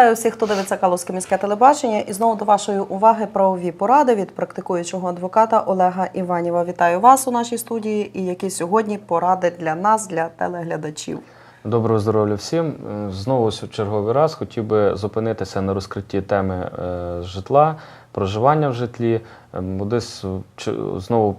вітаю всіх, хто дивиться Калузьке міське телебачення. І знову до вашої уваги правові поради від практикуючого адвоката Олега Іванєва. Вітаю вас у нашій студії. І які сьогодні поради для нас, для телеглядачів. Доброго здоров'я всім. Е, Знову в черговий раз хотів би зупинитися на розкритті теми е, житла, проживання в житлі. Е, бо Десь знову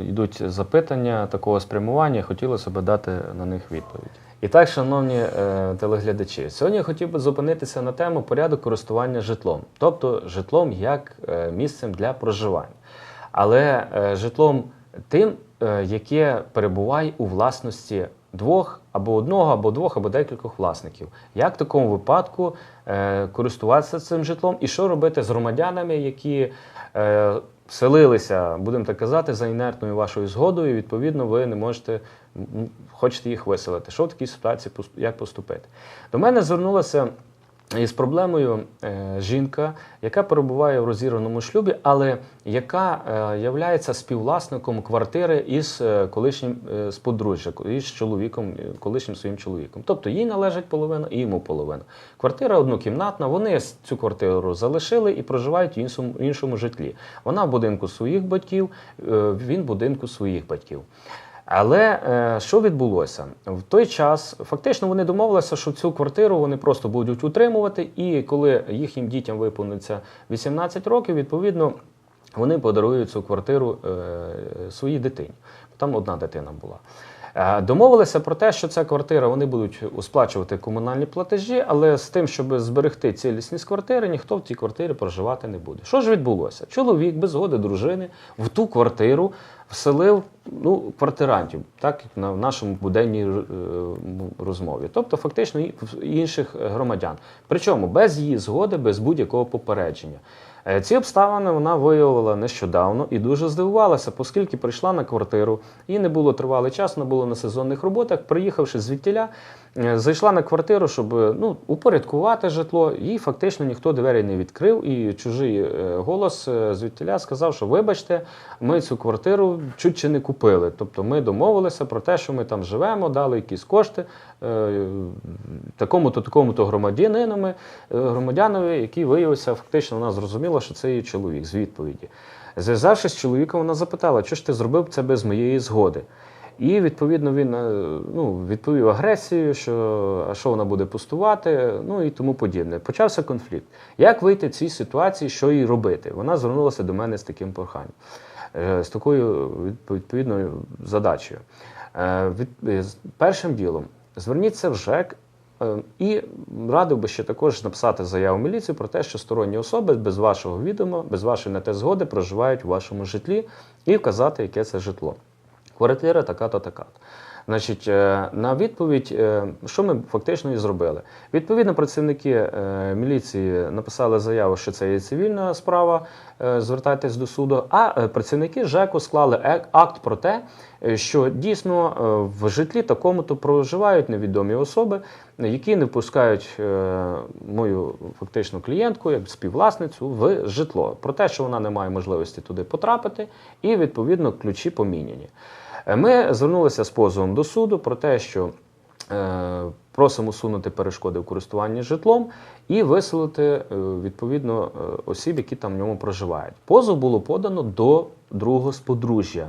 йдуть запитання такого спрямування, хотілося б дати на них відповідь. І так, шановні е, телеглядачі, сьогодні я хотів би зупинитися на тему порядок користування житлом, тобто житлом як е, місцем для проживання. Але е, житлом тим, е, яке перебуває у власності двох або одного, або двох, або декількох власників. Як в такому випадку е, користуватися цим житлом і що робити з громадянами, які е, вселилися, будемо так казати, за інертною вашою згодою, і відповідно ви не можете хочете їх виселити. Що в такій ситуації як поступити? До мене звернулася із проблемою е, жінка, яка перебуває в розірваному шлюбі, але яка е, являється співвласником квартири із е, колишнім з подружжя, із чоловіком, колишнім своїм чоловіком. Тобто їй належить половина і йому половина. Квартира однокімнатна. Вони цю квартиру залишили і проживають в іншому, іншому житлі. Вона в будинку своїх батьків, він в будинку своїх батьків. Але е, що відбулося? В той час фактично вони домовилися, що цю квартиру вони просто будуть утримувати, і коли їхнім дітям виповниться 18 років, відповідно вони подарують цю квартиру е, своїй дитині. Там одна дитина була. Е, Домовилися про те, що ця квартира вони будуть сплачувати комунальні платежі, але з тим, щоб зберегти цілісність квартири, ніхто в цій квартирі проживати не буде. Що ж відбулося? Чоловік без згоди дружини в ту квартиру вселив ну, квартирантів, так як на нашому буденній е, розмові, тобто фактично інших громадян. Причому без її згоди, без будь-якого попередження. Е, Ці обставини вона виявила нещодавно і дуже здивувалася, оскільки прийшла на квартиру, їй не було тривалий час, вона була на сезонних роботах. Приїхавши звідтіля, е, зайшла на квартиру, щоб е, ну, упорядкувати житло. Їй фактично ніхто двері не відкрив, і чужий голос звідтіля сказав, що вибачте, ми цю квартиру чуть чи не купили. Тобто ми домовилися про те, що ми там живемо, дали якісь кошти такому-то, такому-то громадянинові, е, громадянові, який виявився, фактично вона зрозуміла, що це її чоловік з відповіді. Зв'язавшись з чоловіком, вона запитала, що ж ти зробив це без моєї згоди. І відповідно він е, ну, відповів агресією, що а що вона буде пустувати, ну і тому подібне. Почався конфлікт. Як вийти з цієї ситуації, що їй робити? Вона звернулася до мене з таким проханням, е, з такою відп- відповідною задачею. Е, е, Першим ділом зверніться в ЖЕК Е, І радив би ще також написати заяву міліції про те, що сторонні особи без вашого відома, без вашої на те згоди проживають у вашому житлі і вказати, яке це житло. Квартира така-то, така. Значить, е, на відповідь, е, що ми фактично і зробили? Відповідно, працівники е, міліції написали заяву, що це є цивільна справа, звертайтесь до суду. А працівники ЖЕКу склали акт про те, що дійсно в житлі такому-то проживають невідомі особи, які не впускають е, мою фактично клієнтку, як співвласницю, в житло. Про те, що вона не має можливості туди потрапити, і відповідно ключі поміняні. Е, Ми звернулися з позовом до суду про те, що е, просимо усунути перешкоди в користуванні житлом і виселити е, відповідно осіб, які там в ньому проживають. Позов було подано до другого сподружжя,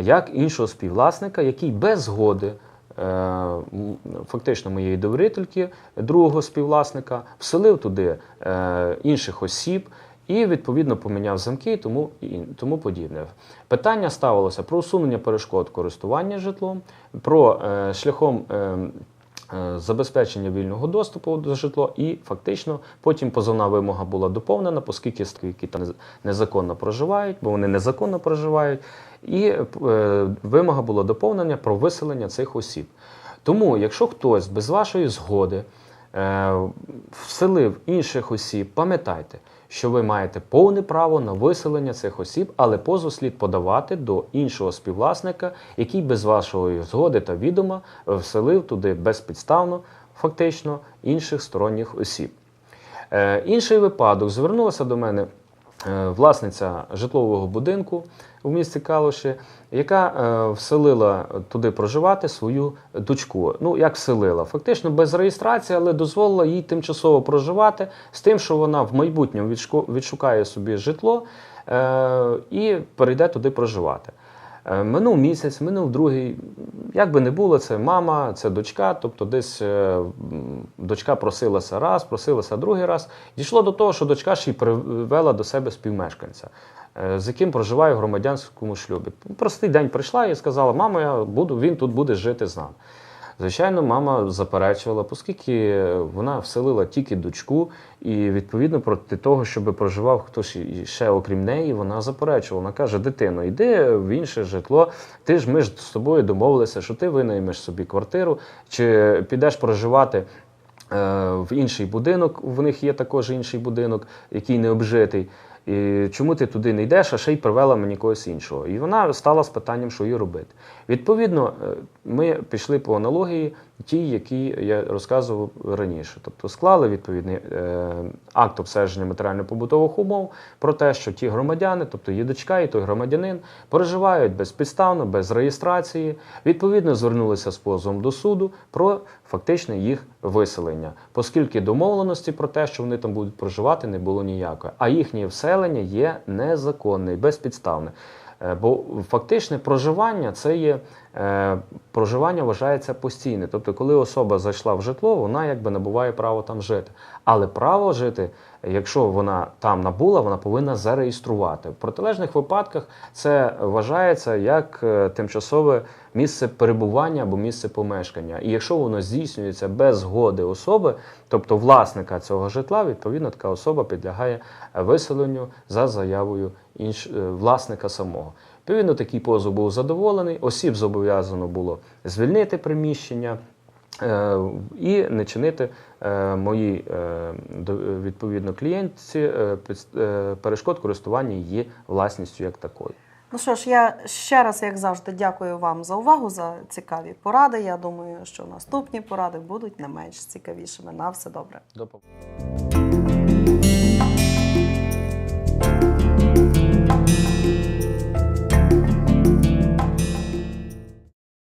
як іншого співвласника, який без згоди. Фактично моєї довірительки, другого співвласника, вселив туди інших осіб, і відповідно поміняв замки і тому, і тому подібне. Питання ставилося про усунення перешкод користування житлом, про е, шляхом. е, е, Забезпечення вільного доступу до житло, і фактично потім позовна вимога була доповнена, оскільки які там незаконно проживають, бо вони незаконно проживають, і е, вимога була доповнення про виселення цих осіб. Тому, якщо хтось без вашої згоди вселив інших осіб, пам'ятайте, що ви маєте повне право на виселення цих осіб, але позов слід подавати до іншого співвласника, який без вашої згоди та відома е, вселив туди безпідставно, фактично, інших сторонніх осіб. Е, інший випадок звернулася до мене е, власниця житлового будинку в місті Калуші, яка е, вселила туди проживати свою дочку. Ну, як вселила? Фактично без реєстрації, але дозволила їй тимчасово проживати з тим, що вона в майбутньому відшукає собі житло е, і перейде туди проживати. Е, Минув місяць, минув другий. Як би не було, це мама, це дочка. Тобто, десь е, дочка просилася раз, просилася другий раз. Дійшло до того, що дочка ж і привела до себе співмешканця, е, з яким проживає в громадянському шлюбі. Простий день прийшла і сказала: Мамо, я буду, він тут буде жити з нами. Звичайно, мама заперечувала, оскільки вона вселила тільки дочку, і відповідно проти того, щоб проживав хтось ще окрім неї, вона заперечувала. Вона каже: дитино, йди в інше житло. Ти ж ми ж з тобою домовилися, що ти винаймеш собі квартиру, чи підеш проживати. е, В інший будинок, в них є також інший будинок, який не обжитий. І чому ти туди не йдеш, а ще й привела мені когось іншого? І вона стала з питанням, що її робити. Відповідно, е, ми пішли по аналогії, ті, які я розказував раніше. Тобто склали відповідний е, акт обстеження матеріально-побутових умов про те, що ті громадяни, тобто її дочка і той громадянин, проживають безпідставно, без реєстрації. Відповідно, звернулися з позовом до суду про фактичне їх виселення, оскільки домовленості про те, що вони там будуть проживати, не було ніякої. А їхнє вселення є незаконне і безпідставне. Е, Бо фактичне проживання це є проживання вважається постійне. Тобто, коли особа зайшла в житло, вона якби набуває право там жити. Але право жити, якщо вона там набула, вона повинна зареєструвати. В протилежних випадках це вважається як е, тимчасове місце перебування або місце помешкання. І якщо воно здійснюється без згоди особи, тобто власника цього житла, відповідно така особа підлягає е, виселенню за заявою інш... е, власника самого. Відповідно, такий позов був задоволений. Осіб зобов'язано було звільнити приміщення. е, І не чинити е, моїй е, відповідно клієнтці перешкод користування її власністю як такою. Ну що ж, я ще раз, як завжди, дякую вам за увагу, за цікаві поради. Я думаю, що наступні поради будуть не менш цікавішими. На все добре. До побачення.